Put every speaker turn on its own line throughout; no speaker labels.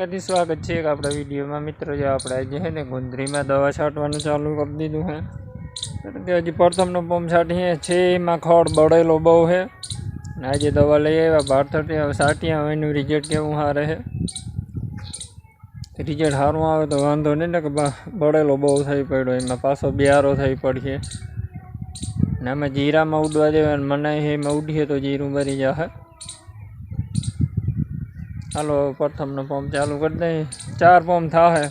ફરીથી સ્વાગત છે એક આપણા વિડીયોમાં મિત્રો જે આપણે આજે છે ને ગુંદરીમાં દવા છાંટવાનું ચાલુ કરી દીધું છે તે હજી પ્રથમનો પંપ છાંટીએ છે એમાં ખડ બળેલો બહુ છે અને આજે દવા લઈ આવ્યા બાર થર્ટી હવે છાંટીએ હવે એનું રિઝલ્ટ કેવું સારે છે રિઝલ્ટ સારું આવે તો વાંધો નહીં ને કે બળેલો બહુ થઈ પડ્યો એમાં પાછો બિયારો થઈ પડશે ને આમાં જીરામાં ઉડવા દેવાનું મને છે એમાં ઉડીએ તો જીરું ભરી જશે હાલો પ્રથમનો પંપ ચાલુ કરી દઈએ ચાર પંપ થાય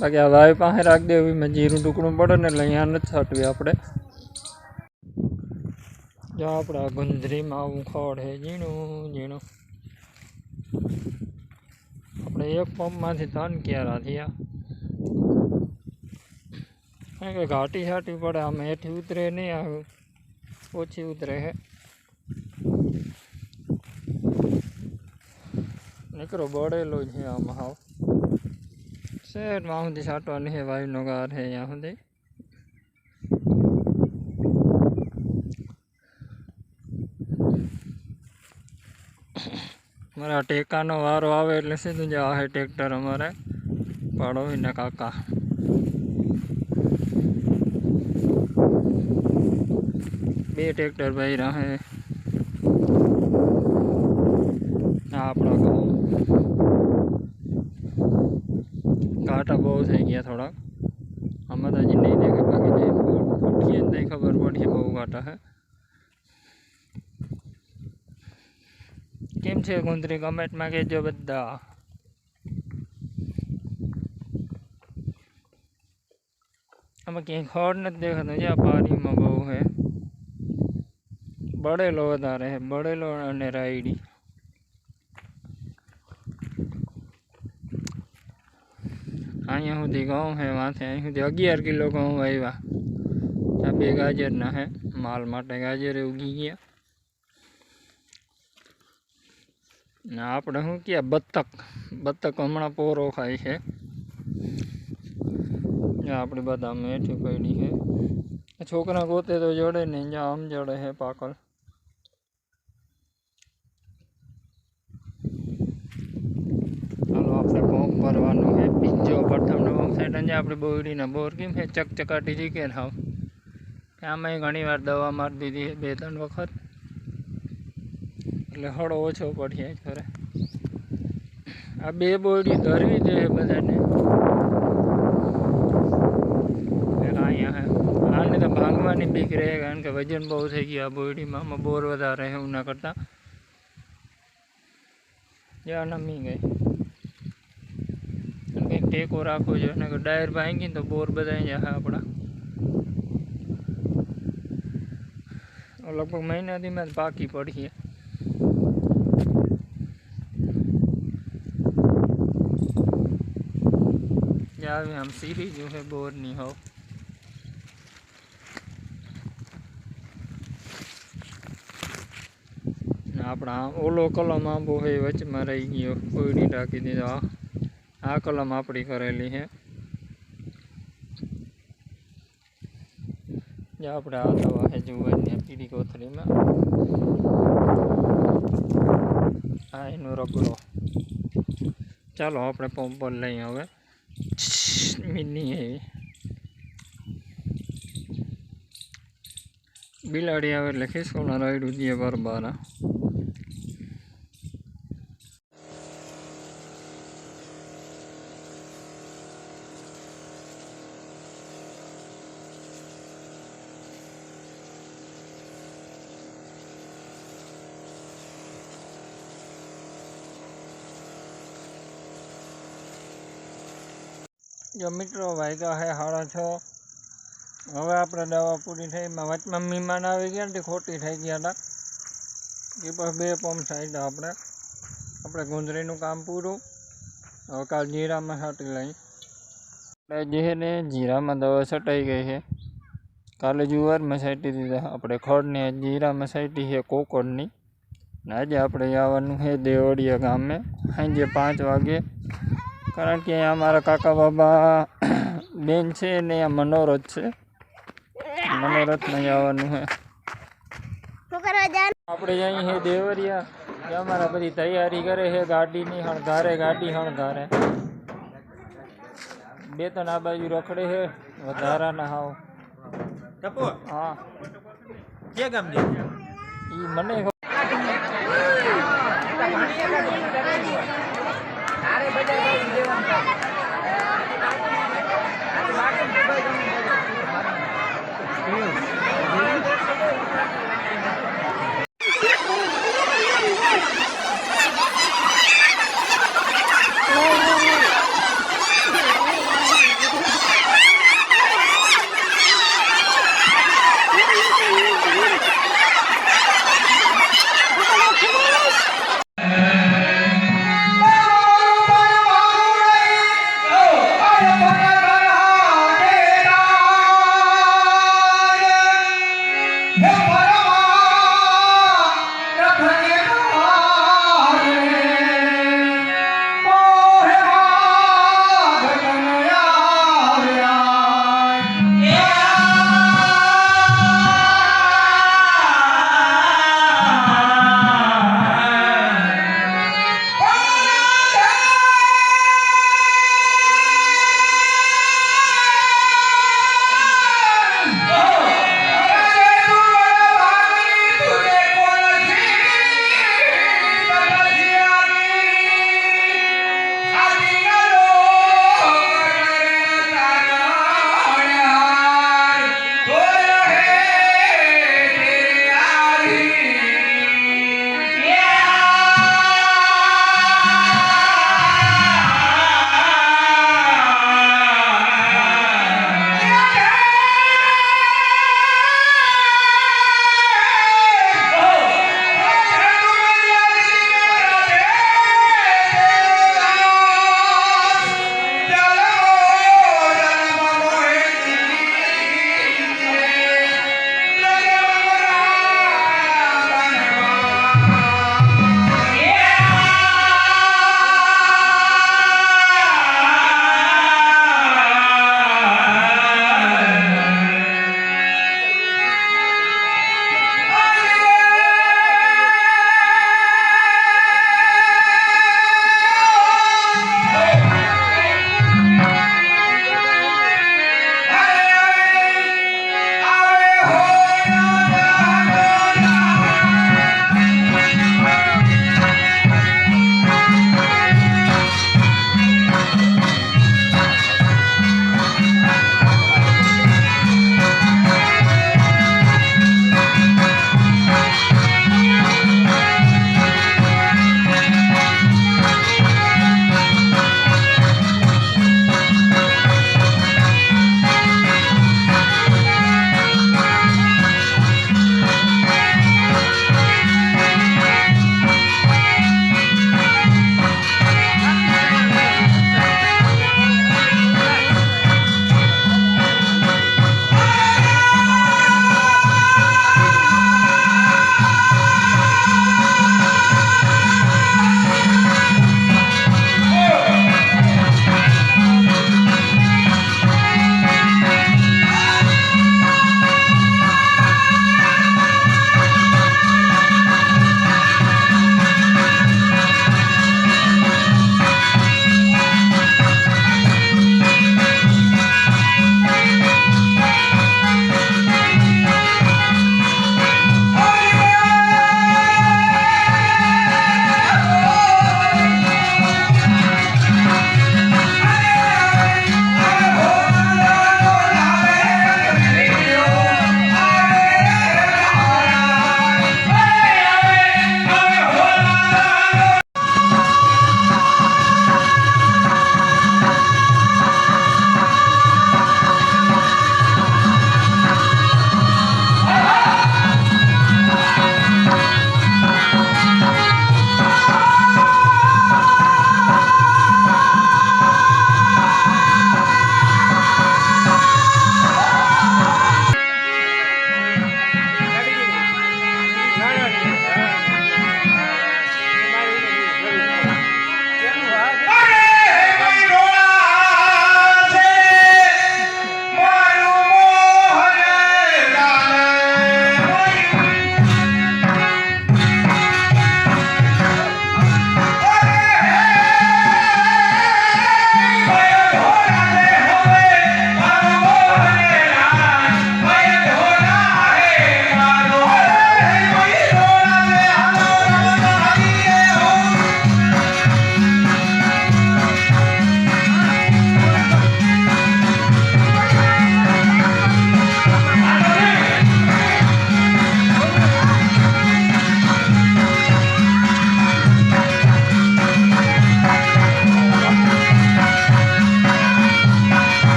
બાકી આ ભાઈ પાસે રાખી દેવું મેં જીરું ટુકડું પડે ને એટલે અહીંયા નથી છાંટવી આપણે જો આપણે આ ગુંદરીમાં આવું ખડ હે ઝીણું ઝીણું આપણે એક પંપમાંથી ત્રણ ક્યારા થયા કારણ કે ઘાટી હાટી પડે આમ હેઠી ઉતરે નહીં આવ્યું ઓછી ઉતરે હે નકરો બળેલો છે આમાં હાવ શહેરમાં સુધી સાટવાની છે વાયુનો ગાર છે અહીંયા સુધી મારા ટેકાનો વારો આવે એટલે સીધું જ આવે ટ્રેક્ટર અમારે પાડોવીને કાકા બે ટ્રેક્ટર ભાઈ રહે આપણો काटा बहुत है गया थोड़ा हम तो अजी नहीं देखे बाकी उठी जाते खबर बढ़िया बहुत काटा है किम से कुंदरी कमेंट में कहजो बदा अब कहीं खोड़ न देख दूजे पारी में बहु है बड़े लोग आ रहे हैं बड़े लोग ने राइडी हाँ यहूदी गांव है वहाँ से यहूदी अगियार किलो गाँव भाई वाह तब ये गाजर ना है माल माटे गाजर उगी गया ना आप हूँ कि बत्तक बत्तक हमारा पोरो खाई है अपनी बदाम पड़ी है छोकरा गोते तो जड़े नहीं जा आम जड़े है पाकल प्रथम नवम साइड अंजा आप बोरी ने बोर की चक चकाटी थी हाँ क्या मैं घनी दवा दी थी बे तन वक्त हड़ ओ पड़े खरे आ बे बोरी धरवी जो है ने बीक रहे कारण के वजन बहुत थी गया बोरी में बोर वारे उन्हें करता जाना मी गई फेको राखो जो है ना डायर बहेंगे तो बोर बदाई जाए अपना और लगभग महीने दी मैं बाकी पड़ी है भी हम सीढ़ी जो है बोर नहीं हो ना अपना ओलो कलम वो है बच में रही कोई नहीं डाकी दी जा આ કોલમ આપડી કરેલી છે જે આપણે આવા હજુવા છે જુવા ની પીડી કોત્રી માં આય નરો ગો ચાલો આપણે પંપ બોર લઈ હવે મિની હે બિલાડી આવે લે ખેસું ના રોડું દીય બરબાના જો મિત્રો વાગ્યા છે 6:30 હવે આપણે દવા પૂરી થઈ માં મત મિમાન આવે કે ખોટી થઈ ગયા લા કે પર બે પંપ સાઈડા આપણે આપણે ગુંદરીનું કામ પૂરું હવે કા નીરા માં સટી લાઈ ને જીરા માં દો સટી ગઈ છે કાલે જુવાર માં સટી દીધા આપણે ખોડ ની જીરા માં સટી છે કોકોડ ની ના આજે આપણે આવવાનું છે દેવડીયા ગામ મેં આજે 5 વાગે કારણ કે અહીંયા મારા કાકા બાબા બેન છે ને અહીંયા મનોરથ છે મનોરથ
નહીં આવવાનું છે
આપણે જઈએ હે દેવરિયા ત્યાં મારા બધી તૈયારી કરે છે ગાડીની હણધારે ગાડી હણધારે બે ત્રણ આ બાજુ રખડે છે વધારાના હાવ હા
કે
ઈ મને News.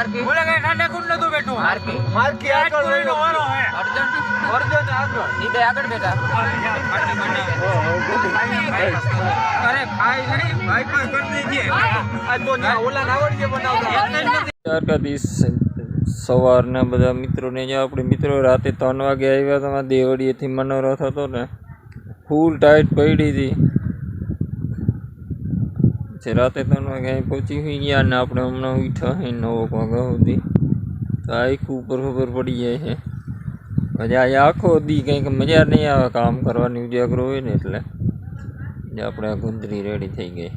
માર્કી બોલે કે નાને કુંડ નતું બેઠું
માર્કી
માર્કી આગળ લઈને
વારો હે
અર્જન
અર્જન આગળ
ઈ બે આગળ બેઠા
અરે ભાઈ નહીં ભાઈ પણ કરી દીજે
આ તો ના ઓલા નાવડ જે બનાવતા
ચાર સવારના બધા મિત્રોને જે આપણે મિત્રો રાતે ત્રણ વાગે આવ્યા હતા દેવળીએથી મનોરથ હતો ને ફૂલ ટાઈટ પડી હતી પછી રાતે ત્રણ વાગે અહીં પહોંચી હોઈ ગયા અને આપણે હમણાં ઉઠ્યા અહીં નવ વાગ્યા સુધી તો આખું ઉપર ખબર પડી જાય છે પછી આ આખો દી કંઈક મજા નહીં આવે કામ કરવાની ઉજાગરો હોય ને એટલે આપણે ગુંદરી રેડી થઈ ગઈ